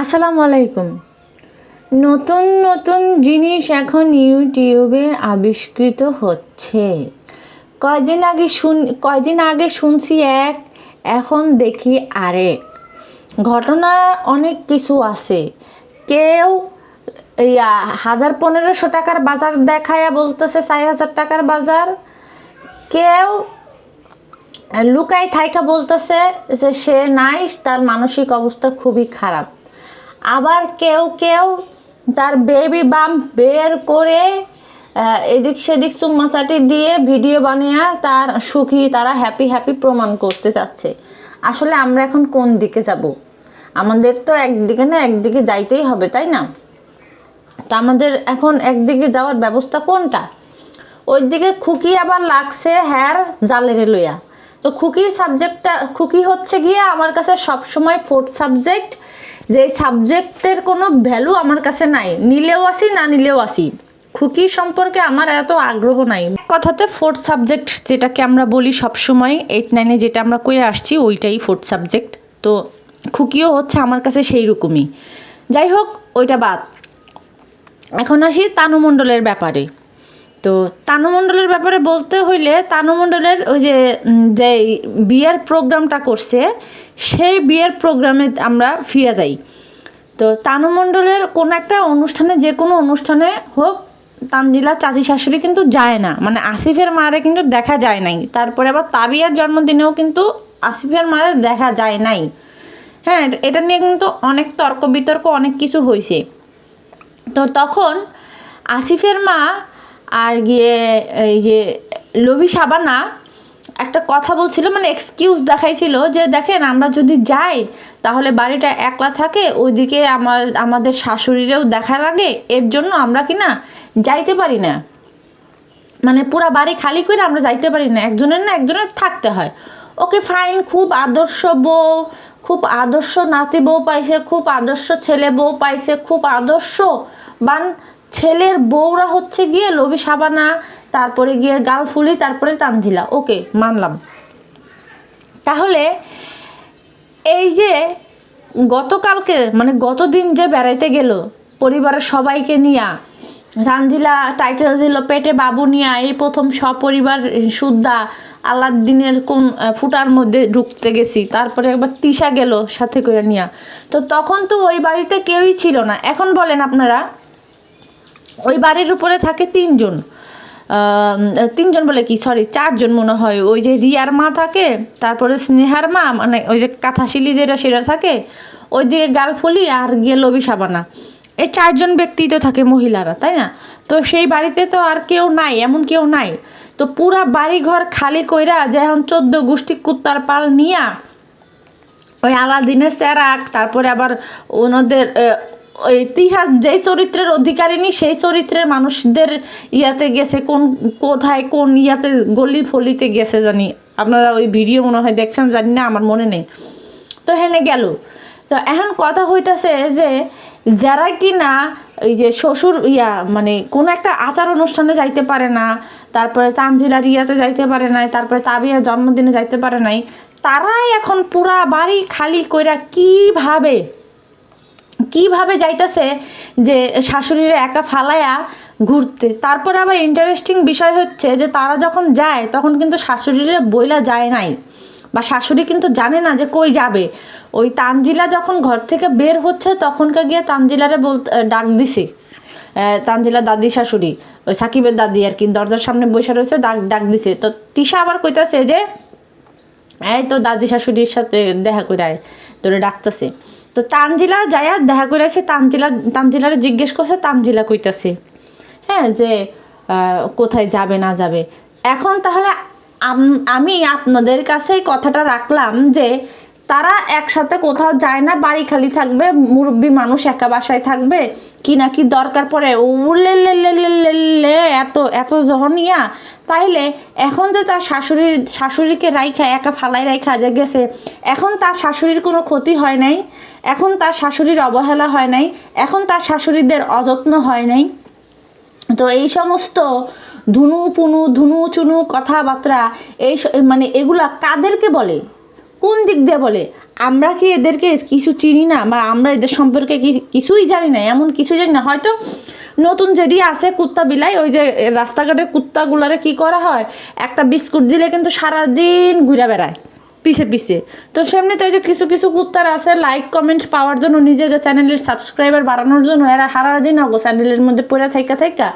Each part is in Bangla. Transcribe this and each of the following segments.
আসসালামু আলাইকুম। নতুন নতুন জিনিস এখন ইউটিউবে আবিষ্কৃত হচ্ছে। কয়দিন আগে শুন, কয়দিন আগে শুনছি এক, এখন দেখি আরেক। ঘটনা অনেক কিছু আছে। কেউ ইয়া, হাজার পনেরোশো টাকার বাজার দেখায়া বলতেছে চার হাজার টাকার বাজার। কেউ লুকাই থাইকা বলতেছে যে সে নাই, তার মানসিক অবস্থা খুবই খারাপ। আবার কেউ কেউ তার বেবি বাম বের করে এদিক সেদিক চুম্মাচাটি দিয়ে ভিডিও বানিয়ে তার সুখী, তারা হ্যাপি হ্যাপি প্রমাণ করতে চাচ্ছে। আসলে আমরা এখন কোন দিকে যাব? আমাদের তো একদিকে না একদিকে যাইতেই হবে, তাই না? তো আমাদের এখন একদিকে যাওয়ার ব্যবস্থা কোনটা? ওই দিকে খুকি আবার লাগছে হ্যার জালেরে লইয়া। তো খুকির সাবজেক্টটা খুকি হচ্ছে গিয়ে আমার কাছে সবসময় ফোর্থ সাবজেক্ট যে সাবজেক্টের কোনো ভ্যালু আমার কাছে নাই। নিলেও আসি, না নিলেও আসি। খুকি সম্পর্কে আমার এত আগ্রহ নাই। কথাতে ফোর্থ সাবজেক্ট যেটাকে আমরা বলি সবসময় এইট নাইনে যেটা আমরা করে আসছি, ওইটাই ফোর্থ সাবজেক্ট তো খুকিও হচ্ছে আমার কাছে সেই রকমই যাই হোক, ওইটা বাদ। এখন আসি তানুমণ্ডলের ব্যাপারে। তো তানুমণ্ডলের ব্যাপারে বলতে হইলে তানুমণ্ডলের ওই যে যে বিয়ের প্রোগ্রামটা করছে, সেই বিয়ের প্রোগ্রামে আমরা ফিরে যাই। তো তানুমণ্ডলের কোনো একটা অনুষ্ঠানে, যে কোনো অনুষ্ঠানে হোক, তানজিলা চাচি শাশুড়ি কিন্তু যায় না। মানে আসিফের মারে কিন্তু দেখা যায় নাই। তারপরে আবার তাবিয়ার জন্মদিনেও কিন্তু আসিফের মারে দেখা যায় নাই। হ্যাঁ এটা নিয়ে কিন্তু অনেক তর্ক বিতর্ক, অনেক কিছু হয়েছে তো তখন আসিফের মা আর গিয়ে, এই যে লবি সাবানা একটা কথা বলছিল মানে এক্সকিউজ দেখাইছিল যে, দেখেন, আমরা যদি যাই, তাহলে বাড়িটা একলা থাকে, ওইদিকে আমার, আমাদের শাশুড়িরেও দেখা লাগে এর জন্য আমরা কি না যাইতে পারি না। মানে পুরা বাড়ি খালি করে আমরা যাইতে পারি না, একজনের না একজনের থাকতে হয়। ওকে ফাইন খুব আদর্শ বউ, খুব আদর্শ নাতি বউ পাইছে, খুব আদর্শ ছেলে বউ পাইছে, খুব আদর্শ বান ছেলের বউরা হচ্ছে গিয়ে লবি সাবানা, তারপরে গিয়ে গালফুলি তারপরে তানজিলা। ওকে, মানলাম। তাহলে এই যে গতকালকে মানে গতদিন যে বেড়াইতে গেল পরিবারের সবাইকে নিয়া সানজিলা টাইটেল দিল, পেটে বাবু নিয়া, এই প্রথম সপরিবার সুদ্ধা আলাদ্দিনের কোন ফুটার মধ্যে ঢুকতে গেছি। তারপরে একবার তিশা গেল সাথে করে নিয়া। তো তখন তো ওই বাড়িতে কেউই ছিল না। এখন বলেন আপনারা ওই বাড়ির উপরে থাকে তিনজন। তিনজন বলে কি? সরি চারজন মনে হয়। ওই যে রিয়ার মা থাকে, তারপরে স্নেহার মা মানে ওই যে কাঁথাশিলি যেটা, সেটা থাকে, ওই দিকে গালফুলি আর গিয়ে লবি সাবানা। এই চারজন ব্যক্তি তো থাকে মহিলারা, তাই না? তো সেই বাড়িতে তো আর কেউ নাই, এমন কেউ নাই। তো পুরা বাড়ি ঘর খালি কইরা যে এখন চোদ্দ গোষ্ঠী কুত্তার পাল নিয়া, ওই আলাদিনের স্যারাক তারপরে আবার ওনাদের ইতিহাস যেই চরিত্রের অধিকারিনী সেই চরিত্রের মানুষদের ইয়াতে গেছে, কোন, কোথায় কোন ইয়াতে গলি ফলিতে গেছে জানি। আপনারা ওই ভিডিও মনে হয় দেখছেন, জানি না, আমার মনে নেই। তো হেনে গেল। তো এখন কথা হইতাছে যে, যারা কি না এই যে শ্বশুর ইয়া মানে কোনো একটা আচার অনুষ্ঠানে যাইতে পারে না, তারপরে তানজিলার ইয়াতে যাইতে পারে নাই, তারপরে তাবিয়ার জন্মদিনে যাইতে পারে নাই, তারাই এখন পুরা বাড়ি খালি কইরা কীভাবে কীভাবে যাইতেছে যে শাশুড়িরা একা ফালায়া ঘুরতে? তারপর আবার ইন্টারেস্টিং বিষয় হচ্ছে যে তারা যখন যায়, তখন কিন্তু শাশুড়িরা বইলা যায় নাই। বা শাশুড়ি কিন্তু জানে না যে কই যাবে। ওই তানজিলা যখন ঘর থেকে বের হচ্ছে তখনকে গিয়ে তানজিলারে বল ডাক দিছে। তানজিলা দাদি শাশুড়ি, ওই সাকিবের দাদি আর কি, দরজার সামনে বসে রয়েছে, ডাক ডাক দিছে। তো তিশা আবার কইতাছে যে, এই তো দাদি শাশুড়ির সাথে দেখা করে তোরে ডাকতেছে। তো তানজিলা যায়া দেখা করে আসে, তানজিলা, তানজিলারে জিজ্ঞেস করছে, তানজিলা কইতাছে হ্যাঁ যে কোথায় যাবে, না যাবে। এখন তাহলে আমি আপনাদের কাছে কথাটা রাখলাম যে তারা একসাথে কোথাও যায় না, বাড়ি খালি থাকবে, মুরব্বী মানুষ একা বাসায় থাকবে, কি না কি দরকার পড়ে। উলে এত এত ইয়া তাইলে এখন যে তার শাশুড়ির শাশুড়িকে রাইখা, একা ফালাই রাইখা যে গেছে, এখন তার শাশুড়ির কোনো ক্ষতি হয় নাই, এখন তার শাশুড়ির অবহেলা হয় নাই, এখন তার শাশুড়িদের অযত্ন হয় নাই। তো এই সমস্ত ধুনু পুনু ধুনু চুনু কথাবার্তা, এই মানে এগুলা কাদেরকে বলে? কোন দিক দিয়ে বলে? আমরা কি এদেরকে কিছু চিনি না? বা আমরা এদের সম্পর্কে কিছুই জানি না? এমন কিছু জানি না। হয়তো নতুন যেটি আছে কুত্তা বিলাই, ওই যে রাস্তাঘাটের কুত্তাগুলারে কি করা হয়? একটা বিস্কুট দিলে কিন্তু সারাদিন ঘুরে বেড়ায়, পিছে পিছে। তো সেমনি তো ওই যে কিছু কিছু কুত্তার আছে লাইক কমেন্ট পাওয়ার জন্য নিজেকে চ্যানেলের সাবস্ক্রাইবার বাড়ানোর জন্য এরা সারাদিন আগো চ্যানেলের মধ্যে পড়ে থাইকা থাইকা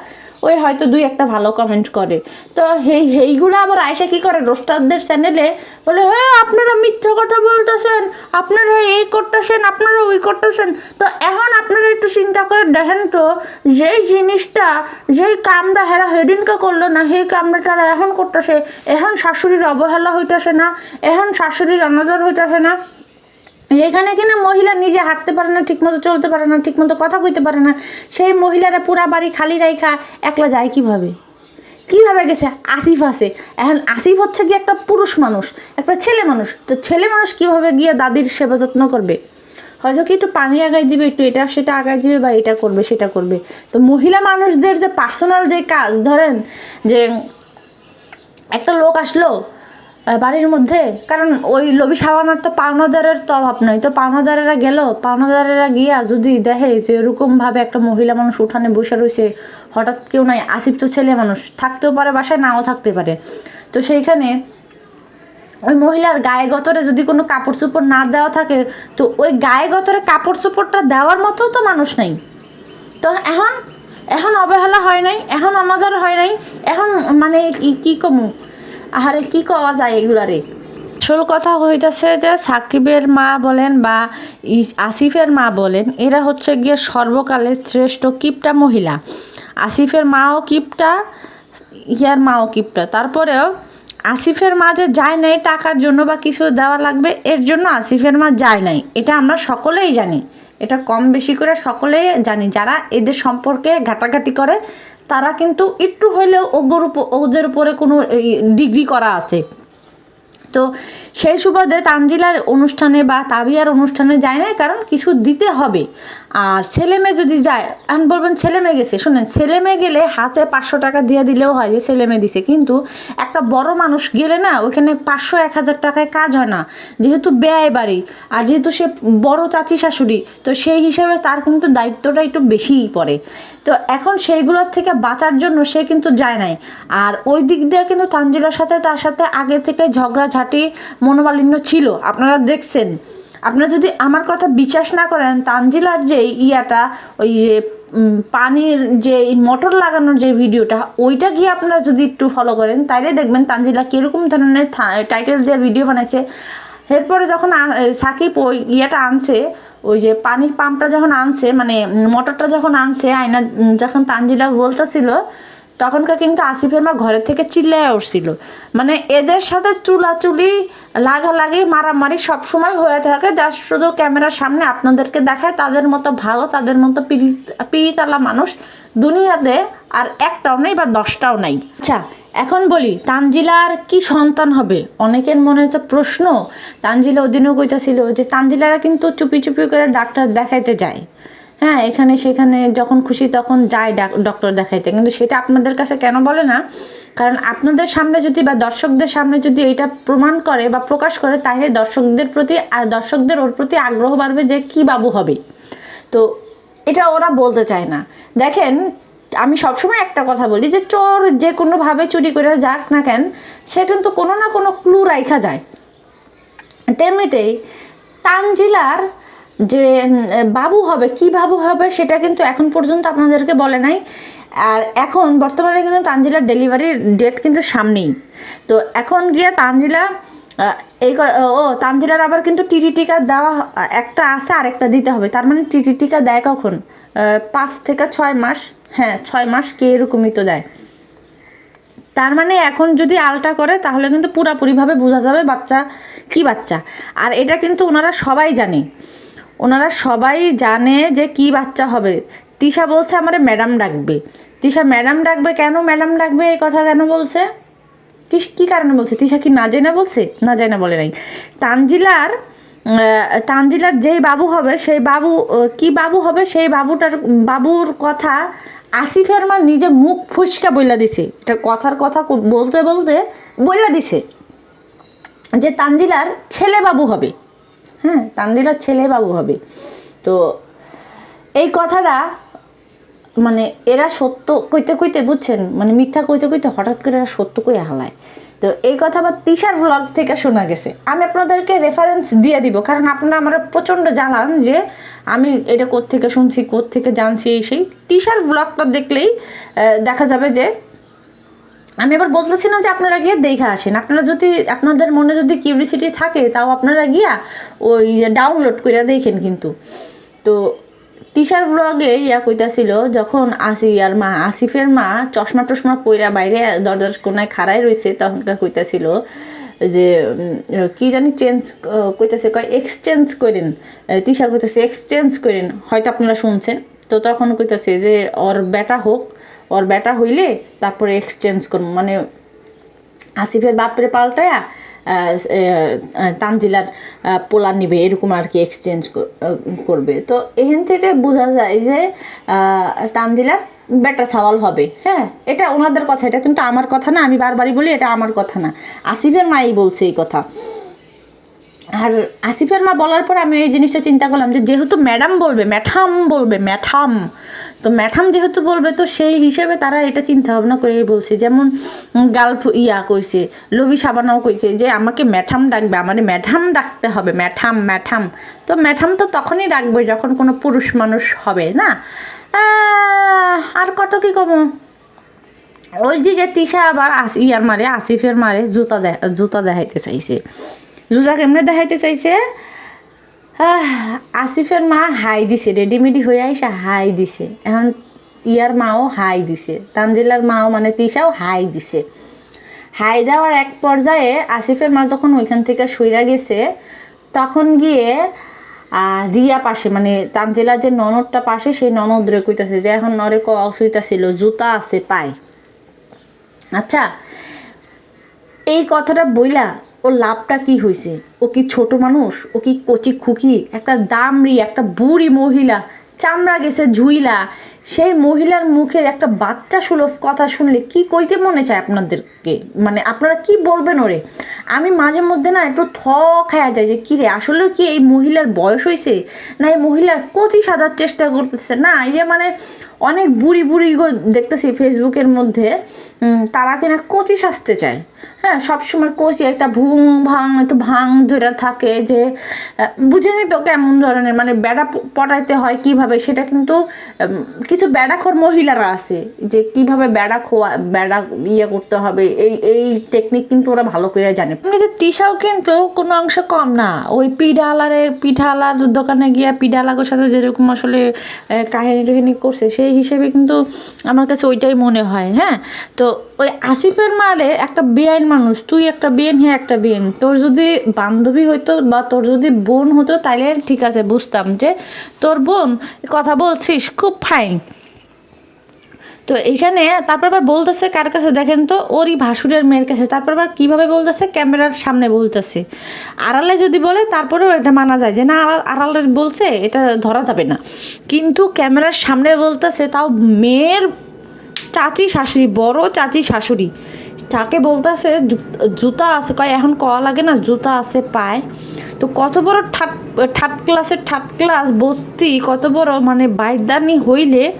ওই হয়তো দুই একটা ভালো কমেন্ট করে। তো হেই হেইগুলো আবার আয়সা কি করে? রোস্টারদের চ্যানেলে বলে হ্যাঁ আপনারা মিথ্যা কথা বলতেছেন। আপনারা এই করতেছেন, আপনারা ওই করতেছেন। তো এখন আপনারা একটু চিন্তা করে দেখেন তো, যেই জিনিসটা, যেই কামটা হেরা সেদিনকে করল না, সেই কামটা তারা এখন করতেছে। এখন শাশুড়ির অবহেলা হইতেছে না, এখন শাশুড়ির অনজর হইতেছে না। এখানে কিনা মহিলা নিজে হাঁটতে পারে না, ঠিকমতো চলতে পারে না, ঠিকমতো কথা কইতে পারে না, সেই মহিলারা পুরা বাড়ি খালি রাইখা একলা যায় কীভাবে? কীভাবে গেছে? আসিফ আছে। এখন আসিফ হচ্ছে কি একটা পুরুষ মানুষ, একটা ছেলে মানুষ। তো ছেলে মানুষ কীভাবে গিয়ে দাদির সেবা যত্ন করবে? হয়তো কি একটু পানি আগাই দিবে, একটু এটা সেটা আগাই দিবে বা এটা করবে, সেটা করবে। তো মহিলা মানুষদের যে পার্সোনাল যে কাজ, ধরেন যে একটা লোক আসলো বাড়ির মধ্যে? কারণ ওই লবি সাবানার তো পাওনাদারের তো অভাব নাই। তো পাওনাদারেরা গেল, পাওনাদারেরা গিয়া যদি দেখে যে এরকমভাবে একটা মহিলা মানুষ উঠানে বসে রয়েছে, হঠাৎ কেউ নাই, আসিফ তো ছেলে মানুষ, থাকতেও পারে বাসায়, নাও থাকতে পারে। তো সেইখানে ওই মহিলার গায়ে গতরে যদি কোনো কাপড় চোপড় না দেওয়া থাকে, তো ওই গায়ে গতরে কাপড় চোপড়টা দেওয়ার মতো তো মানুষ নেই। তো এখন এখন অবহেলা হয় নাই, এখন অনাদর হয় নাই, এখন মানে কি- কি কমু? আহারে কি কওয়া যায় এগুলারে? আসল কথা হইতেছে যে সাকিবের মা বলেন বা আসিফের মা বলেন, এরা হচ্ছে গিয়ে সর্বকালের শ্রেষ্ঠ কিপটা মহিলা। আসিফের মাও কিপটা, ইয়ার মাও কিপটা। তারপরেও আসিফের মা যে যায় নাই টাকার জন্য বা কিছু দেওয়া লাগবে, এর জন্য আসিফের মা যায় নাই। এটা আমরা সকলেই জানি। এটা কম বেশি করে সকলেই জানি যারা এদের সম্পর্কে ঘাটাঘাটি করে। তারা কিন্তু একটু উপ- ওদের উপরে কোনো ডিগ্রি করা আছে। তো সেই সুবাদে তানজিলার অনুষ্ঠানে বা তাবিয়ার অনুষ্ঠানে যায় না কারণ কিছু দিতে হবে। আর ছেলে মেয়ে যদি যায়, এখন বলবেন ছেলে মেয়ে গেছে, শোনেন, ছেলে মেয়ে গেলে হাতে পাঁচশো টাকা দিয়ে দিলেও হয় যে ছেলে মেয়ে দিছে, কিন্তু একটা বড় মানুষ গেলে না, ওইখানে পাঁচশো, এক হাজার টাকায় কাজ হয় না। যেহেতু ব্যয় বাড়ি আর যেহেতু সে বড় চাচি শাশুড়ি, তো সেই হিসাবে তার কিন্তু দায়িত্বটা একটু বেশিই পড়ে। তো এখন সেইগুলোর থেকে বাঁচার জন্য সে কিন্তু যায় নাই। আর ওই দিক দিয়ে কিন্তু তানজিলার সাথে, তার সাথে আগে থেকে ঝগড়াঝাটি মনোমালিন্য ছিল। আপনারা দেখছেন। আপনারা যদি আমার কথা বিশ্বাস না করেন, তানজিলার যে ইয়াটা, ওই যে পানির যে মোটর লাগানোর যে ভিডিওটা, ওইটা গিয়ে আপনারা যদি একটু ফলো করেন, তাইলে দেখবেন তানজিলা কীরকম ধরনের টাইটেল দিয়ে ভিডিও বানাইছে। এরপরে যখন সাকিব ওই ইয়েটা আনছে, ওই যে পানির পাম্পটা যখন আনছে মানে মোটরটা যখন আনছে আয়না যখন তানজিলা বলতেছিল তখনকার কিন্তু আসিফের মা ঘরের থেকে চিল্লায় উঠছিল। মানে এদের সাথে চুলাচুলি, লাগালাগি, মারামারি সবসময় হয়ে থাকে। যা শুধু ক্যামেরার সামনে আপনাদেরকে দেখায় তাদের মতো ভালো, তাদের মতো পিড়িতালা মানুষ দুনিয়াতে আর একটাও নেই বা দশটাও নাই। আচ্ছা এখন বলি, তানজিলার কি সন্তান হবে? অনেকের মনে হচ্ছে প্রশ্ন। তানজিলা ওদিনও কইতাছিল যে তানজিলারা কিন্তু চুপি চুপি করে ডাক্তার দেখাইতে যায়। হ্যাঁ এখানে সেখানে যখন খুশি তখন যায় ডাক- ডক্টর দেখাইতে। কিন্তু সেটা আপনাদের কাছে কেন বলে না? কারণ আপনাদের সামনে যদি বা দর্শকদের সামনে যদি এটা প্রমাণ করে বা প্রকাশ করে, তাহলে দর্শকদের প্রতি দর্শকদের ওর প্রতি আগ্রহ বাড়বে যে কি বাবু হবে। তো এটা ওরা বলতে চায় না। দেখেন, আমি সবসময় একটা কথা বলি যে চোর যে কোনোভাবে চুরি করে যাক না কেন, সে কিন্তু কোনো না কোনো ক্লু রাইখা যায়। তেমনিতেই তানজিলার যে বাবু হবে, কি বাবু হবে সেটা কিন্তু এখন পর্যন্ত আপনাদেরকে বলে নাই। আর এখন বর্তমানে কিন্তু তানজিলার ডেলিভারির ডেট কিন্তু সামনেই। তো এখন গিয়ে তানজিলা এই ও তানজিলার আবার কিন্তু টিটি টিকা দেওয়া, একটা আছে আর একটা দিতে হবে। তার মানে টিটি টিকা দেয় কখন? পাঁচ থেকে ছয় মাস হ্যাঁ ছয় মাস কে এরকমই তো দেয়। তার মানে এখন যদি আলটা করে, তাহলে কিন্তু পুরাপুরিভাবে বোঝা যাবে বাচ্চা কি বাচ্চা। আর এটা কিন্তু ওনারা সবাই জানে। ওনারা সবাই জানে যে কি বাচ্চা হবে। তিশা বলছে, আমার ম্যাডাম ডাকবে। তিশা, ম্যাডাম ডাকবে কেন? ম্যাডাম ডাকবে? এই কথা কেন বলছে? তিস কী কারণে বলছে? তিশা কি না জেনে বলছে? না জেনে বলে নাই। তানজিলার তানজিলার যেই বাবু হবে, সেই বাবু কি বাবু হবে, সেই বাবুটার, বাবুর কথা আসিফের মা নিজে মুখ ফুসকা বইলা দিছে। এটা কথার কথা বলতে বলতে বইলা দিছে যে তানজিলার ছেলে বাবু হবে। হ্যাঁ তানজিলার ছেলে বাবু হবে। তো এই কথাটা মানে এরা সত্য কইতে কইতে বুঝছেন মানে মিথ্যা কইতে কইতে হঠাৎ করে এরা সত্য কইয়া হালায়। তো এই কথা আবার তিশার ব্লগ থেকে শোনা গেছে। আমি আপনাদেরকে রেফারেন্স দিয়ে দিব, কারণ আপনারা আমার প্রচণ্ড জানান যে আমি এটা থেকে শুনছি থেকে জানছি, এই সেই তিশার ব্লগটা দেখলেই দেখা যাবে যে আমি এবার বলতেছি না যে আপনারা গিয়ে দেখে আসেন। আপনারা যদি, আপনাদের মনে যদি কিউরিসিটি থাকে, তাও আপনারা গিয়া ওই ডাউনলোড করে দেখেন কিন্তু। তো তিশার ব্লগে ইয়া কইতাছিল, যখন আসি আর মা, আসিফের মা চশমা টশমা পইরা বাইরে দরজার কোনায় খাড়াই রয়েছে তখনকার কইতাছিল যে কি জানি চেঞ্জ কইতাছে, কয় এক্সচেঞ্জ করেন। তিশা কইতাছে এক্সচেঞ্জ করেন। হয়তো আপনারা শুনছেন। তো তখন কইতাছে যে, ওর বেটা হোক ওর বেটা হইলে তারপরে এক্সচেঞ্জ করব। মানে আসিফের বাপরে পাল্টায়া তানজিলার পোলা নিবে, এরকম আর কি এক্সচেঞ্জ করবে। তো এখান থেকে বোঝা যায় যে তানজিলার বেটা সাওয়াল হবে। হ্যাঁ এটা ওনাদের কথা, এটা কিন্তু আমার কথা না, আমি বারবারই বলি এটা আমার কথা না। আসিফের মাই বলছে এই কথা। আর আসিফের মা বলার পর আমি এই জিনিসটা চিন্তা করলাম যে, যেহেতু ম্যাডাম বলবে, ম্যাঠাম বলবে, ম্যাঠাম তো ম্যাঠাম যেহেতু বলবে, তো সেই হিসেবে তারা এটা চিন্তা ভাবনা করে বলছে। যেমন গালফ ইয়া কইছে লবি সাবানাও কইছে যে, আমাকে ম্যাঠাম ডাকবে, আমার ম্যাঠাম ডাকতে হবে ম্যাঠাম ম্যাঠাম তো ম্যাঠাম তো তখনই ডাকবে যখন কোনো পুরুষ মানুষ হবে, না? আর কত কি কমো? ওইদিকে তিশা আবার আস ইয়ার মারে, আসিফের মারে জুতা জুতা দেখাইতে চাইছে। জুতা কেমনে দেখাইতে চাইছে? আসিফের মা হাই দিছে রেডিমেডি হয়ে আইসা হাই দিছে। এখন ইয়ার মাও হাই দিছে, তানজিলার মাও মানে তিশাও হাই দিছে। হাই দেওয়ার এক পর্যায়ে আসিফের মা যখন ওইখান থেকে সইরা গেছে, তখন গিয়ে আর রিয়া পাশে মানে তানজিলার যে ননদটা পাশে, সেই ননদ রে কইতাছে যে এখন নরে ক অসুবিধা ছিল জুতা আছে পায়। আচ্ছা এই কথাটা বইলা ওর লাভটা কি হয়েছে? ও কি ছোট মানুষ? ও কি কচি খুকি? একটা দামরি একটা বুড়ি মহিলা, চামড়া গেছে ঝুইলা সেই মহিলার মুখে একটা বাচ্চা সুলভ কথা শুনলে কি কইতে মনে চায় আপনাদেরকে? মানে আপনারা কি বলবেন ওরে? আমি মাঝে মধ্যে না একটু থ খায়া যায় যে কী রে আসলে কি এই মহিলার বয়স হয়েছে না, এই মহিলা কচি সাজার চেষ্টা করতেছে। না, এই যে মানে অনেক বুড়ি বুড়ি দেখতেছি ফেসবুকের মধ্যে তারা কিনা কচি সাজতে চায়। হ্যাঁ সবসময় কচি একটা ভুং ভাং একটু ভাং ধরে থাকে যে বুঝেনি তো কেমন ধরনের? মানে বেড়া পটাইতে হয় কীভাবে? সেটা কিন্তু কিছু বেড়াখোর মহিলারা আছে যে কীভাবে বেড়া খোয়া বেড়া ইয়ে করতে হবে, এই এই টেকনিক কিন্তু ওরা ভালো করে জানে। এমনিতে তিশাও কিন্তু কোনো অংশ কম না। ওই পিঠালারে পিঠালার দোকানে গিয়া পিঠালাগোর সাথে যেরকম আসলে কাহিনী টাহিনী করছে, সেই হিসেবে কিন্তু আমার কাছে ওইটাই মনে হয় হ্যাঁ? তো ওই আসিফের মালে একটা বেআইন মানুষ, তুই একটা বেন হ্যাঁ একটা বেন তোর যদি বান্ধবী হইতো বা তোর যদি বোন হতো তাহলে ঠিক আছে, বুঝতাম যে তোর বোন, কথা বলছিস, খুব ফাইন তো এইখানে তারপর আবার বলতেছে কার কাছে? দেখেন তো, ওরই ভাসুরের মেয়ের কাছে। তারপর আবার কীভাবে বলতেছে? ক্যামেরার সামনে বলতেছে। আড়ালে যদি বলে, তারপরেও এটা মানা যায় যে, না, আড়াল- আড়ালের বলছে, এটা ধরা যাবে না। কিন্তু ক্যামেরার সামনে বলতেছে, তাও মেয়ের চাচি শাশুড়ি, বড় চাচি শাশুড়ি। তাকে বলতেছে জুতা আছে। কয়, এখন কওয়া লাগে না, জুতা আছে, পায়। তো কত বড় ঠাট ঠাট ক্লাসের ঠাট ক্লাস, বস্তি কত বড় মানে বাইদানি হইলে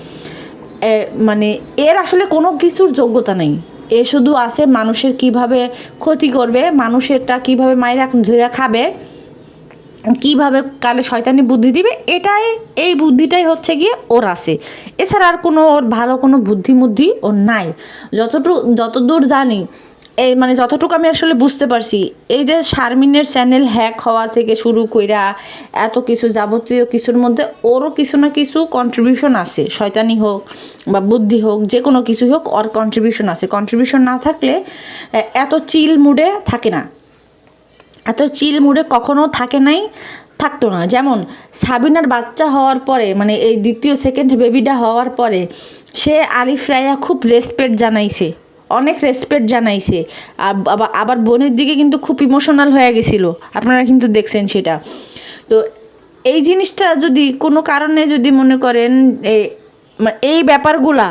মানে এর আসলে কোনো কিছুর যোগ্যতা নেই। এ শুধু আছে মানুষের কীভাবে ক্ষতি করবে, মানুষেরটা কীভাবে মায়েরা ধরে খাবে, কীভাবে কালে শয়তানি বুদ্ধি দিবে, এটাই, এই বুদ্ধিটাই হচ্ছে গিয়ে ওর আছে। এছাড়া আর কোনো ওর ভালো কোনো বুদ্ধিমুদ্ধি ওর নাই। যতটুকু, যতদূর জানি এই মানে যতটুকু আমি আসলে বুঝতে পারছি, এই যে শারমিনের চ্যানেল হ্যাক হওয়া থেকে শুরু কইরা এত কিছু যাবতীয় কিছুর মধ্যে ওরও কিছু না কিছু কন্ট্রিবিউশন আছে। শয়তানি হোক বা বুদ্ধি হোক, যে কোনো কিছু হোক, ওর কন্ট্রিবিউশন আছে। কন্ট্রিবিউশন না থাকলে এত চিল মুডে থাকে না। এত চিল মুডে কখনো থাকে নাই, থাকতো না। যেমন সাবিনার বাচ্চা হওয়ার পরে মানে এই দ্বিতীয় সেকেন্ড বেবিটা হওয়ার পরে, সে আলিফ রায়া খুব রেসপেক্ট জানাইছে। অনেক রেসপেক্ট জানাইছে। আবার বোনের দিকে কিন্তু খুব ইমোশনাল হয়ে গেছিল। আপনারা কিন্তু দেখছেন সেটা। তো এই জিনিসটা যদি কোনো কারণে যদি মনে করেন এই ব্যাপারগুলা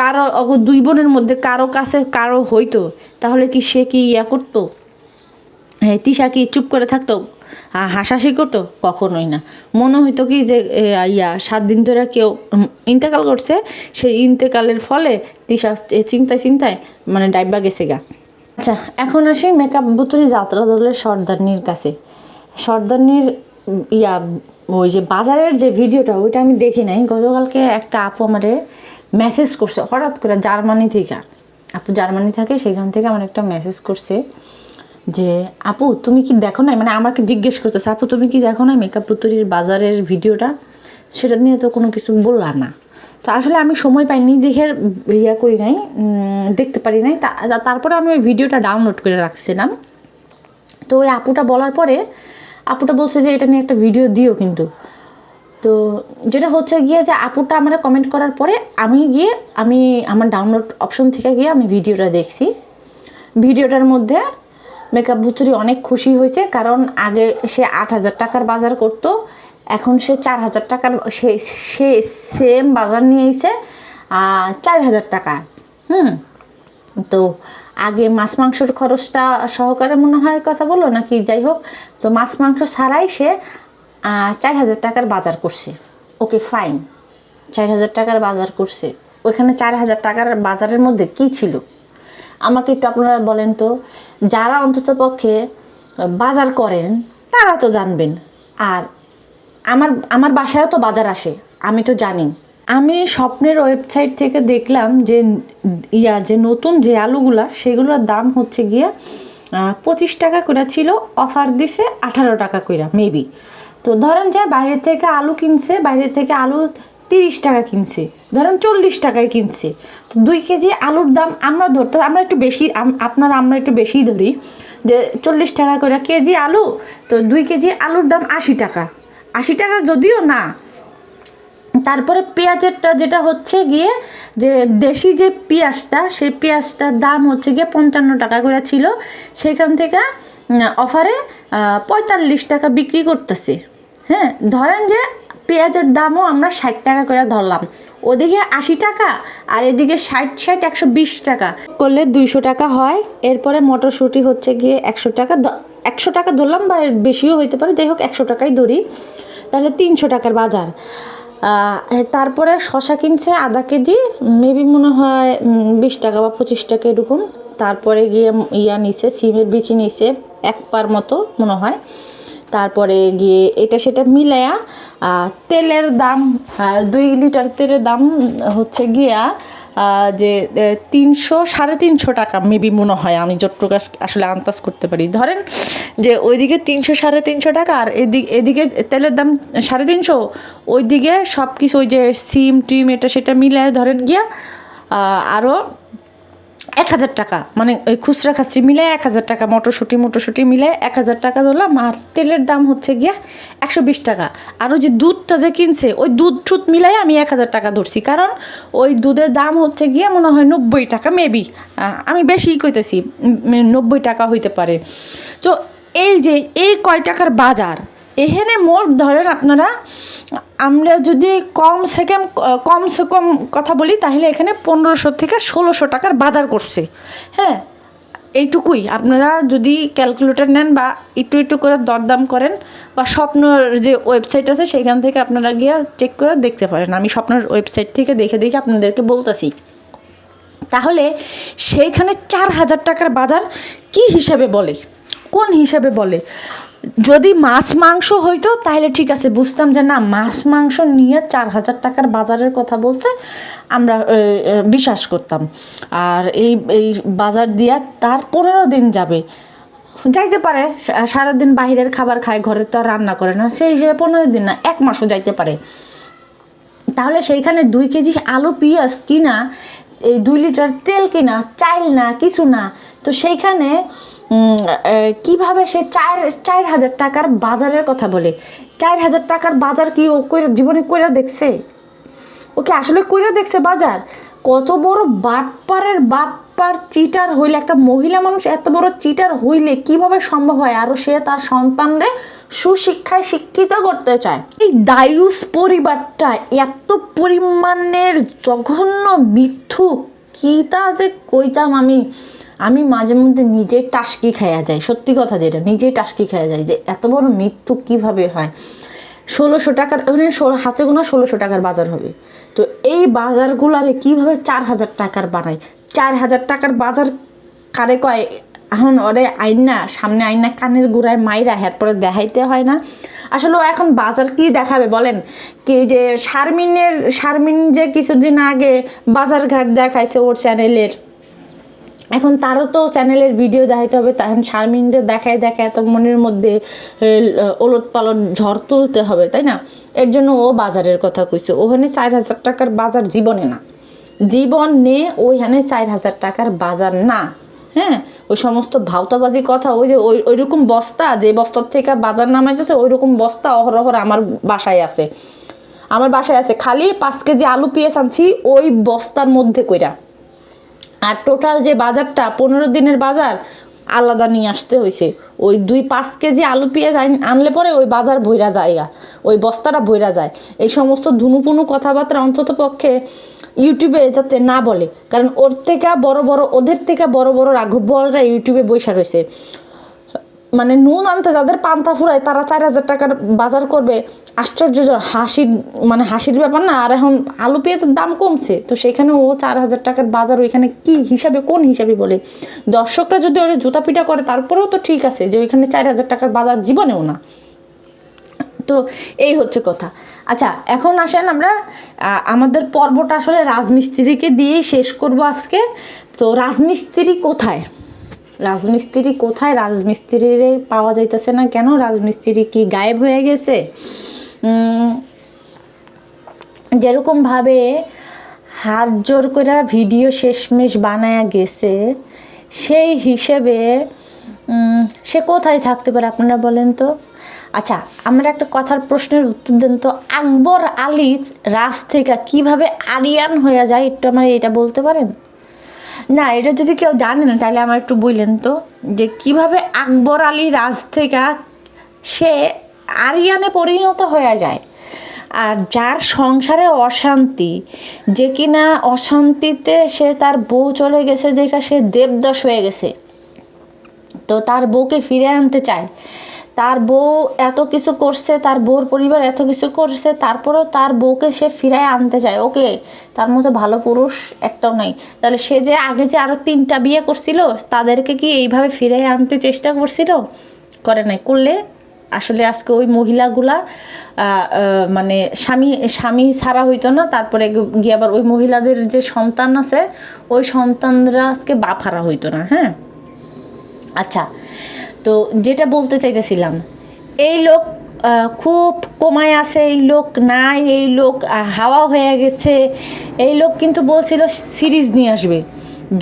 কারও দুই বোনের মধ্যে কারও কাছে কারও হইতো, তাহলে কি সে কি ইয়া করতো? হ্যাঁ তিশা কি চুপ করে থাকতো? হা- হাসাহাসি করতো? কখনোই না। মনে হইতো কি যে ইয়া, সাত দিন ধরে কেউ ইন্তেকাল করছে, সেই ইন্তেকালের ফলে তিশা চিন্তায় চিন্তায় মানে ডাইবা গেছে গা। আচ্ছা এখন আসি মেকআপ বুতুরি যাত্রা দলের সর্দারনির কাছে। সর্দারনির ইয়া, ওই যে বাজারের যে ভিডিওটা, ওইটা আমি দেখি নাই। গতকালকে একটা আপু আমারে মেসেজ করছে, হঠাৎ করে জার্মানি থেকে। আপু জার্মানি থাকে, সেখান থেকে আমার একটা মেসেজ করছে। যে, আপু, তুমি কি দেখো না মানে আমাকে জিজ্ঞেস করতেছে, আপু, তুমি কি দেখো না মেকআপ পুতুরির বাজারের ভিডিওটা? সেটা নিয়ে তো কোনো কিছু বললা না। তো আসলে আমি সময় পাইনি, দেখে ইয়া করি নাই দেখতে পারি নাই। তারপরে আমি ওই ভিডিওটা ডাউনলোড করে রাখছিলাম। তো ওই আপুটা বলার পরে, আপুটা বলছে যে, এটা নিয়ে একটা ভিডিও দিও কিন্তু। তো যেটা হচ্ছে গিয়ে যে, আপুটা আমার কমেন্ট করার পরে আমি গিয়ে, আমি আমার ডাউনলোড অপশন থেকে গিয়ে আমি ভিডিওটা দেখছি। ভিডিওটার মধ্যে মেকআপ ভুতুরি অনেক খুশি হয়েছে, কারণ আগে সে আট হাজার টাকার বাজার করতো, এখন সে চার হাজার টাকার সে সে সেম বাজার নিয়ে এসে চার হাজার টাকা, হুম? তো আগে মাছ মাংসর খরচটা সহকারে মনে হয় কথা বলো নাকি যাই হোক, তো মাছ মাংস ছাড়াই সে চার হাজার টাকার বাজার করছে। ওকে ফাইন চার হাজার টাকার বাজার করছে। ওইখানে চার হাজার টাকার বাজারের মধ্যে কি ছিল? আমাকে একটু আপনারা বলেন তো, যারা অন্তত পক্ষে বাজার করেন, তারা তো জানবেন। আর আমার আমার বাসায়ও তো বাজার আসে, আমি তো জানি। আমি স্বপ্নের ওয়েবসাইট থেকে দেখলাম যে, ইয়া, যে নতুন যে আলুগুলা, সেগুলোর দাম হচ্ছে গিয়ে পঁচিশ টাকা করে ছিল, অফার দিছে আঠারো টাকা কইরা, মেবি। তো ধরেন যে বাইরে থেকে আলু কিনছে, বাইরে থেকে আলু তিরিশ টাকা কিনছে, ধরেন চল্লিশ টাকায় কিনছে। তো দুই কেজি আলুর দাম আমরা ধরতে আমরা একটু বেশি আপনারা আমরা একটু বেশি ধরি, যে চল্লিশ টাকা করে কেজি আলু, তো দুই কেজি আলুর দাম আশি টাকা। আশি টাকা যদিও না, তারপরে পেঁয়াজেরটা যেটা হচ্ছে গিয়ে, যে দেশি যে পেঁয়াজটা, সেই পেঁয়াজটার দাম হচ্ছে গিয়ে পঞ্চান্ন টাকা করে ছিল, সেখান থেকে অফারে পঁয়তাল্লিশ টাকা বিক্রি করতেছে। হ্যাঁ ধরেন যে পেঁয়াজের দামও আমরা ষাট টাকা করে ধরলাম। ওদিকে আশি টাকা, আর এদিকে ষাট ষাট, একশো বিশ টাকা। করলে দুইশো টাকা হয়, এরপরে মটরশুঁটি হচ্ছে গিয়ে একশো টাকা একশো টাকা ধরলাম বা বেশিও হইতে পারে, যাই হোক একশো টাকাই ধরি। তাহলে তিনশো টাকার বাজার। তারপরে শশা কিনছে আধা কেজি মেবি মনে হয় বিশ টাকা বা পঁচিশ টাকা এরকম। তারপরে গিয়ে ইয়া নিছে, সিমের বিচি নিছে, এক পার মতো মনে হয়। তারপরে গিয়ে এটা সেটা মিলায়া তেলের দাম দুই লিটার তেলের দাম হচ্ছে গিয়া যে তিনশো, সাড়ে তিনশো টাকা মেবি মনে হয়, আমি যতটুকু আস- আসলে আন্দাজ করতে পারি। ধরেন যে ওইদিকে তিনশো, সাড়ে তিনশো টাকা আর এদিকে এদিকে তেলের দাম সাড়ে তিনশো, ওইদিকে সব কিছু ওই যে সিম, টিম, এটা সেটা মিলায় ধরেন গিয়া আরও এক হাজার টাকা। মানে ওই খুচরা খাচ্ছি মিলে এক হাজার টাকা, মটরশুঁটি মটরশুঁটি মিলে এক হাজার টাকা ধরলাম। আর তেলের দাম হচ্ছে গিয়া একশো বিশ টাকা। আর ওই যে দুধটা যে কিনছে, ওই দুধ টুধ মিলাই আমি এক হাজার টাকা ধরছি। কারণ ওই দুধের দাম হচ্ছে গিয়ে মনে হয় নব্বই টাকা মেবি আমি বেশিই কইতেছি নব্বই টাকা হইতে পারে। তো এই যে, এই কয় টাকার বাজার এখানে মোট ধরেন আপনারা, আমরা যদি কম থেকে কমসে কম কথা বলি, তাহলে এখানে পনেরোশো থেকে ষোলোশো টাকার বাজার করছে। হ্যাঁ এইটুকুই। আপনারা যদি ক্যালকুলেটর নেন বা একটু একটু করে দরদাম করেন বা স্বপ্নর যে ওয়েবসাইট আছে, সেখান থেকে আপনারা গিয়ে চেক করে দেখতে পারেন। আমি স্বপ্নের ওয়েবসাইট থেকে দেখে দেখে আপনাদেরকে বলতেছি। তাহলে সেইখানে চার হাজার টাকার বাজার কি হিসাবে বলে? কোন হিসাবে বলে? যদি মাছ মাংস হইতো, তাহলে ঠিক আছে, বুঝতাম যে না, মাছ মাংস নিয়ে চার হাজার টাকার বাজারের কথা বলছে, আমরা বিশ্বাস করতাম। আর এই এই বাজার দিয়া তার পনেরো দিন যাবে। যাইতে পারে সারাদিন বাইরের খাবার খায়, ঘরে তো আর রান্না করে না, সেই হিসেবে পনেরো দিন না, এক মাসও যাইতে পারে। তাহলে সেইখানে দুই কেজি আলু, পেঁয়াজ কিনা, এই দুই লিটার তেল কিনা, চাইল না, কিছু না, তো সেইখানে কীভাবে সে চার চার হাজার টাকার বাজারের কথা বলে? চার হাজার টাকার বাজার কি ও কইরা, জীবনে কইরা দেখছে? ওকে আসলে কইরা দেখছে বাজার? কত বড় বাটপারের, বাটপার চিটার হইলে, একটা মহিলা মানুষ এত বড় চিটার হইলে কীভাবে সম্ভব হয়? আরও সে তার সন্তানরে সুশিক্ষায় শিক্ষিত করতে চায়। এই দায়ুস পরিবারটা এত পরিমাণের জঘন্য মিথ্যু কি তা যে কইতাম আমি? আমি মাঝে মধ্যে নিজে টাসকি খাইয়া যাই, সত্যি কথা যেটা নিজেই টাসকি খাইয়া যাই যে এত বড় মৃত্যু কীভাবে হয়। ষোলোশো টাকার ওখানে হাতে গোনা ষোলোশো টাকার বাজার হবে। তো এই বাজারগুলারে কীভাবে চার হাজার টাকার বানায় চার হাজার টাকার বাজার কারে কয়? এখন ওরে আইনা, সামনে আইনা কানের গুড়ায় মাইরা হের পরে দেখাইতে হয় না। আসলে ও এখন বাজার কি দেখাবে বলেন? কি যে শারমিনের, শারমিন যে কিছুদিন আগে বাজার ঘাট দেখাইছে ওর চ্যানেলের এখন তারও তো চ্যানেলের ভিডিও দেখাইতে হবে তখন শারমিনরে দেখায় দেখায় এত মনের মধ্যে ওলট পালট ঝড় তুলতে হবে, তাই না? এর জন্য ও বাজারের কথা কইছে, ওখানে চার হাজার টাকার বাজার জীবনে না। জীবন নে ওইখানে চার হাজার টাকার বাজার না হ্যাঁ? ওই সমস্ত ভাওতাবাজি কথা, ওই যে ওই, ওইরকম বস্তা, যে বস্তার থেকে বাজার নামাইতেছে ওই রকম বস্তা অহরহর আমার বাসায় আছে। আমার বাসায় আছে, খালি পাঁচ কেজি আলু, পেঁয়াজ আনছি, ওই বস্তার মধ্যে কইরা। আর টোটাল যে বাজারটা, পনেরো দিনের বাজার আলাদা নিয়ে আসতে হয়েছে ওই দুই পাঁচ কেজি আলু পেঁয়াজ আনলে পরে ওই বাজার ভইরা যায় ওই বস্তাটা ভইরা যায়। এই সমস্ত ধুনুপুনু কথাবার্তা অন্তত পক্ষে ইউটিউবে যাতে না বলে, কারণ ওর থেকে বড় বড়, ওদের থেকে বড় বড় রাঘব বলরা ইউটিউবে বৈশা রয়েছে মানে নুন আনতে যাদের পান্তা ফুরায়, তারা চার হাজার টাকার বাজার করবে আশ্চর্য হাসির মানে হাসির ব্যাপার না, আর এখন আলু পেঁয়াজের দাম কমছে, তো সেখানে ও চার হাজার টাকার বাজার ওইখানে কি হিসাবে, কোন হিসাবে বলে? দর্শকরা যদি ওরা জুতা পিটা করে, তারপরেও তো ঠিক আছে যে ওইখানে চার হাজার টাকার বাজার জীবনেও না। তো এই হচ্ছে কথা। আচ্ছা এখন আসেন আমরা আমাদের পর্বটা আসলে রাজমিস্ত্রিকে দিয়েই শেষ করব আজকে। তো রাজমিস্ত্রি কোথায়? রাজমিস্ত্রি কোথায়? রাজমিস্ত্রি পাওয়া যাইতেছে না কেন? রাজমিস্ত্রি কি গায়েব হয়ে গেছে? যেরকমভাবে হাত জোর করে ভিডিও শেষমেশ বানায়া গেছে, সেই হিসেবে সে কোথায় থাকতে পারে আপনারা বলেন তো? আচ্ছা আমরা একটা কথার প্রশ্নের উত্তর দেন তো। আকবর আলী রাজ থেকে কীভাবে আরিয়ান হয়ে যায়, একটু আমার এটা বলতে পারেন? না, এটা যদি কেউ জানে না তাহলে আমার একটু বললেন তো, যে কীভাবে আকবর আলী রাজ থেকে সে আরিয়ানে পরিণত হয়ে যায়। আর যার সংসারে অশান্তি, যে কিনা অশান্তিতে সে তার বউ চলে গেছে যেটা সে দেবদাস হয়ে গেছে। তো তার বউকে ফিরে আনতে চায়। তার বউ এত কিছু করছে, তার বউর পরিবার এত কিছু করছে, তারপরেও তার বউকে সে ফিরায় আনতে চায়। ওকে, তার মতো ভালো পুরুষ একটাও নাই। তাহলে সে যে আগে যে আরও তিনটা বিয়ে করছিল, তাদেরকে কি এইভাবে ফিরে আনতে চেষ্টা করছিল? করে নাই। করলে আসলে আজকে ওই মহিলাগুলা মানে স্বামী স্বামী ছাড়া হইতো না, তারপরে গিয়ে আবার ওই মহিলাদের যে সন্তান আছে, ওই সন্তানরা আজকে বাপ হারা হইতো না হ্যাঁ? আচ্ছা তো যেটা বলতে চাইতেছিলাম, এই লোক খুব কমায় আছে, এই লোক নাই, এই লোক হাওয়া হয়ে গেছে, এই লোক কিন্তু বলছিল সিরিজ নিয়ে আসবে।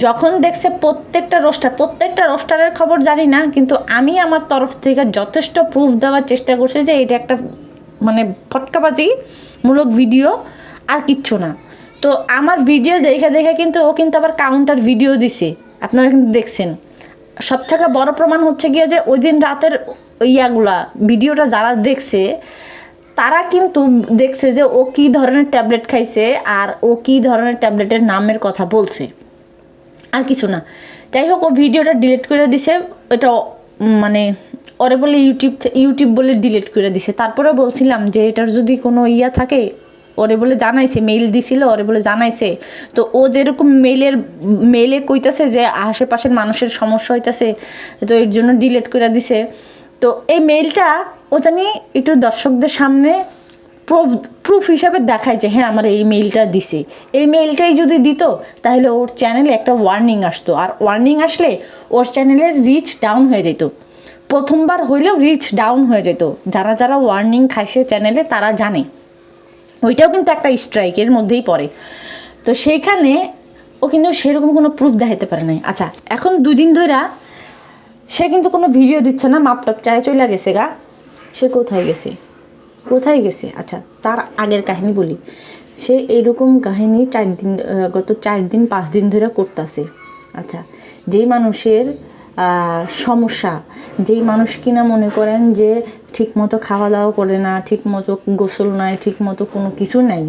যখন দেখছে প্রত্যেকটা রোস্টার প্রত্যেকটা রোস্টারের খবর জানি না, কিন্তু আমি আমার তরফ থেকে যথেষ্ট প্রুফ দেওয়ার চেষ্টা করছি যে এটা একটা মানে ফটকাবাজি মূলক ভিডিও আর কিচ্ছু না। তো আমার ভিডিও দেখে দেখে কিন্তু ও কিন্তু আবার কাউন্টার ভিডিও দিছে। আপনারা কিন্তু দেখছেন। সব থেকে বড় প্রমাণ হচ্ছে গিয়ে যে ওই দিন রাতের ইয়াগুলা ভিডিওটা যারা দেখছে, তারা কিন্তু দেখছে যে ও কী ধরনের ট্যাবলেট খাইছে, আর ও কী ধরনের ট্যাবলেটের নামের কথা বলছে। আর কিছু না। যাই হোক, ও ভিডিওটা ডিলিট করে দিছে। এটা মানে ওরে বলে ইউটিউব ইউটিউব বলে ডিলিট করে দিছে। তারপরে বলছিলাম যে, এটার যদি কোনো ইয়া থাকে, ওরে বলে জানাইছে মেইল দিছিল, ওরে বলে জানাইছে। তো ও যেরকম মেইলের মেইলে কইতাছে যে, আশেপাশের মানুষের সমস্যা হইতাছে, তো এর জন্য ডিলিট করে দিছে। তো এই মেইলটা ও জানি, একটু দর্শকদের সামনে প্রুফ প্রুফ হিসাবে দেখায় যে হ্যাঁ আমার এই মেইলটা দিছে। এই মেইলটাই যদি দিত, তাহলে ওর চ্যানেলে একটা ওয়ার্নিং আসতো। আর ওয়ার্নিং আসলে ওর চ্যানেলের রিচ ডাউন হয়ে যেত। প্রথমবার হইলেও রিচ ডাউন হয়ে যেত। যারা যারা ওয়ার্নিং খাইছে চ্যানেলে তারা জানে। ওইটাও কিন্তু একটা স্ট্রাইকের মধ্যেই পড়ে। তো সেইখানে ও কিন্তু সেরকম কোনো প্রুফ দেখাতে পারে নাই। আচ্ছা এখন দুদিন ধরে সে কিন্তু কোনো ভিডিও দিচ্ছে না। মাপটপ চায় চলে গেছে গা। সে কোথায় গেছে? কোথায় গেছে? আচ্ছা তার আগের কাহিনী বলি। সে এরকম কাহিনী চার দিন গত চার দিন, পাঁচ দিন ধরে করতেছে। আচ্ছা যেই মানুষের সমস্যা, যেই মানুষ কিনা মনে করেন যে ঠিকমতো খাওয়া দাওয়া করে না, ঠিকমতো গোসল নাই, ঠিকমতো কোনো কিছু নাই,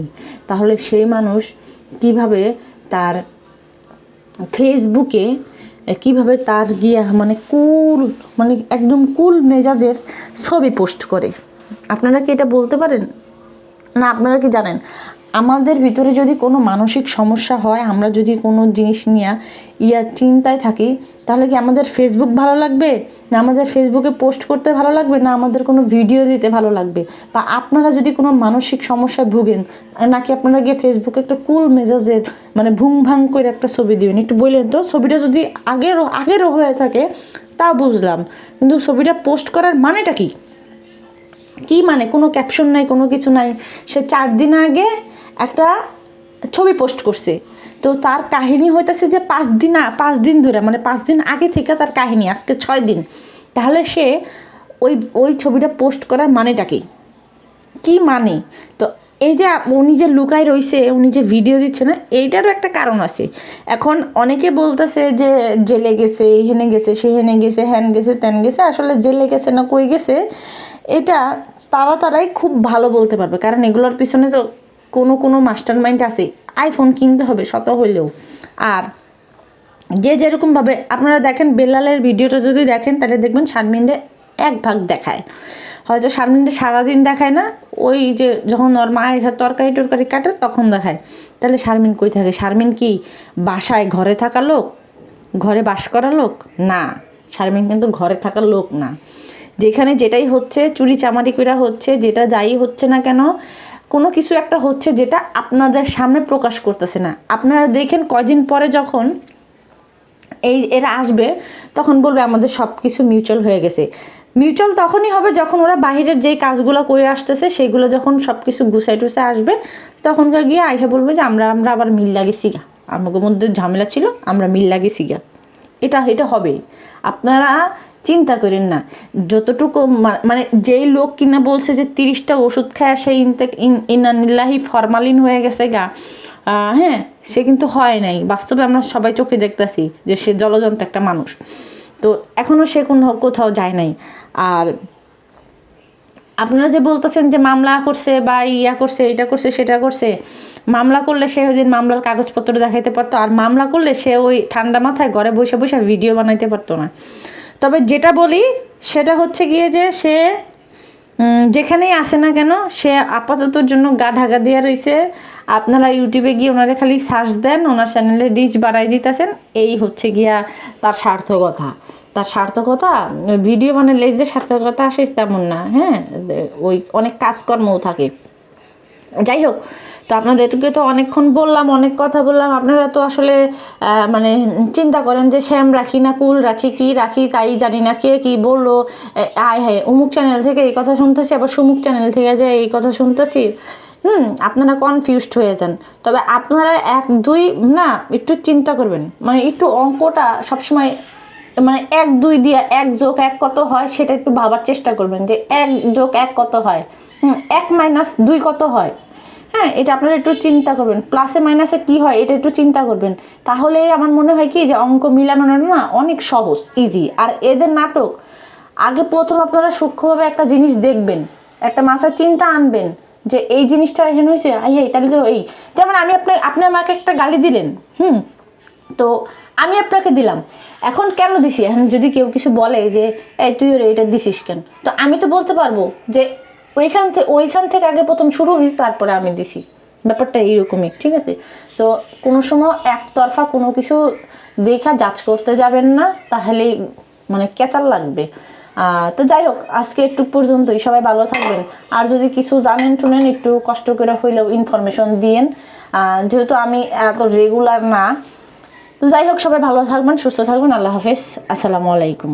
তাহলে সেই মানুষ কীভাবে তার ফেসবুকে, কীভাবে তার গিয়া মানে কুল মানে একদম কুল মেজাজের ছবি পোস্ট করে? আপনারা কি এটা বলতে পারেন? না, আপনারা কি জানেন? আমাদের ভিতরে যদি কোনো মানসিক সমস্যা হয়, আমরা যদি কোনো জিনিস নিয়ে ইয়া চিন্তায় থাকি, তাহলে কি আমাদের ফেসবুক ভালো লাগবে? না আমাদের ফেসবুকে পোস্ট করতে ভালো লাগবে? না আমাদের কোনো ভিডিও দিতে ভালো লাগবে? বা আপনারা যদি কোনো মানসিক সমস্যায় ভুগেন, নাকি আপনারা গিয়ে ফেসবুকে একটা কুল মেজাজের মানে ভুং ভাং করে একটা ছবি দিবেন? একটু বললেন তো, ছবিটা যদি আগেরও আগেরও হয়ে থাকে, তা বুঝলাম। কিন্তু ছবিটা পোস্ট করার মানেটা কী? কি মানে? কোনো ক্যাপশন নাই, কোনো কিছু নাই। সে চার দিন আগে একটা ছবি পোস্ট করছে। তো তার কাহিনী হইতেছে যে পাঁচ দিন পাঁচ দিন ধরে মানে পাঁচ দিন আগে থেকে তার কাহিনী, আজকে ছয় দিন। তাহলে সে ওই ওই ছবিটা পোস্ট করার মানেটা কি? কি মানে? তো এই যে উনি যে লুকায় রইছে, উনি যে ভিডিও দিচ্ছে না, এইটারও একটা কারণ আছে। এখন অনেকে বলতেছে যে জেলে গেছে হেনে গেছে সে হেনে গেছে হ্যান গেছে ত্যান গেছে, আসলে জেলে গেছে না কই গেছে? এটা তারা তারাই খুব ভালো বলতে পারবে। কারণ এগুলোর পিছনে তো কোনো কোনো মাস্টার মাইন্ড আছে আইফোন কিনতে হবে, শত হইলেও। আর যে যেরকমভাবে আপনারা দেখেন বেলালের ভিডিওটা যদি দেখেন, তাহলে দেখবেন শারমিনরে এক ভাগ দেখায়। হয়তো শারমিনরে সারাদিন দেখায় না, ওই যে যখন ওর মায়ের তরকারি টরকারি কাটে, তখন দেখায়। তাহলে শারমিন কই থাকে? শারমিন কি বাসায় ঘরে থাকা লোক? ঘরে বাস করা লোক? না। শারমিন কিন্তু ঘরে থাকার লোক না। যেখানে যেটাই হচ্ছে, চুরি চামারি করা হচ্ছে, যেটা যাই হচ্ছে না কেন, কোনো কিছু একটা হচ্ছে যেটা আপনাদের সামনে প্রকাশ করতেছে না। আপনারা দেখেন কয়দিন পরে যখন এই এরা আসবে, তখন বলবে আমাদের সব কিছু মিউচুয়াল হয়ে গেছে। মিউচুয়াল তখনই হবে যখন ওরা বাহিরের যেই কাজগুলো করে আসতেছে, সেগুলো যখন সব কিছু গুছাই টুসে আসবে, তখনকার গিয়ে আয়সা বলবে যে, আমরা আমরা আবার মিল লাগেছি গা। আমাদের মধ্যে ঝামেলা ছিল, আমরা মিল লাগেছি গা। এটা এটা হবে আপনারা চিন্তা করেন না। যতটুকু মানে যেই লোক কিনা বলছে যে তিরিশটা ওষুধ খায় সেই ইনতে ইনানিল্লাহি ফরমালিন হয়ে গেছে গা। হ্যাঁ সে কিন্তু হয় নাই। বাস্তবে আমরা সবাই চোখে দেখতেছি যে সে জলজন্ত একটা মানুষ। তো এখনও সে কোনো কোথাও যায় নাই। আর আপনারা যে বলতেছেন যে মামলা করছে বা ইয়া করছে, এটা করছে, সেটা করছে, মামলা করলে সে ওই দিন মামলার কাগজপত্র দেখাইতে পারতো। আর মামলা করলে সে ওই ঠান্ডা মাথায় ঘরে বসে বসে ভিডিও বানাইতে পারতো না। তবে যেটা বলি, সেটা হচ্ছে গিয়ে যে সে যেখানেই আসে না কেন, সে আপাততর জন্য গা ঢাকা দেওয়া রয়েছে আপনারা ইউটিউবে গিয়ে ওনারা খালি সার্চ দেন, ওনার চ্যানেলে রিচ বাড়াই দিতেছেন। এই হচ্ছে গিয়া তার সার্থকতা। তার সার্থকতা ভিডিও বানালে যে সার্থকতা আসে তেমন না হ্যাঁ? ওই অনেক কাজকর্মও থাকে। যাই হোক তো আপনাদেরকে তো অনেকক্ষণ বললাম, অনেক কথা বললাম। আপনারা তো আসলে মানে চিন্তা করেন যে শ্যাম রাখি না, কুল রাখি, কি রাখি, তাই জানি না কে কি বলল। আয় হায়, অমুক চ্যানেল থেকে এই কথা শুনতেছি, আবার সমুক চ্যানেল থেকে যে এই কথা শুনতেছি। হুম, আপনারা কনফিউজড হয়ে যান। তবে আপনারা এক, দুই, না, একটু চিন্তা করবেন। মানে একটু অঙ্কটা সবসময় মানে এক, দুই দিয়ে এক যোগ এক কত হয়, সেটা একটু ভাবার চেষ্টা করবেন যে এক যোগ এক কত হয়। হুম, এক মাইনাস দুই কত হয়? হ্যাঁ এটা আপনারা একটু চিন্তা করবেন। প্লাসে মাইনাসে কি হয়, এটা একটু চিন্তা করবেন। তাহলে আমার মনে হয় কি যে অঙ্ক মিলানোটা না অনেক সহজ ইজি আর এদের নাটক, আগে প্রথম আপনারা সূক্ষ্মভাবে একটা জিনিস দেখবেন, একটা মাথায় চিন্তা আনবেন যে এই জিনিসটা এখানে হয়েছে, আই এই তাহলে তো এই। যেমন আমি আপনার, আপনি আমাকে একটা গালি দিলেন, হুম? তো আমি আপনাকে দিলাম। এখন কেন দিছি? এখন যদি কেউ কিছু বলে যে, এই তুই এটা দিছিস কেন? তো আমি তো বলতে পারব যে ওইখান থেকে ওইখান থেকে আগে প্রথম শুরু হয়েছে, তারপরে আমি দিছি। ব্যাপারটা এইরকমই, ঠিক আছে? তো কোনো সময় একতরফা কোনো কিছু দেখা যাচ করতে যাবেন না, তাহলে মানে কেচাল লাগবে। তো যাই হোক, আজকে একটু পর্যন্তই, সবাই ভালো থাকবেন। আর যদি কিছু জানেন শুনেন, একটু কষ্ট করে হইলেও ইনফরমেশন দিয়েন। যেহেতু আমি এত রেগুলার না, তো যাই হোক, সবাই ভালো থাকবেন, সুস্থ থাকবেন, আল্লাহ হাফেজ, আসসালামু আলাইকুম।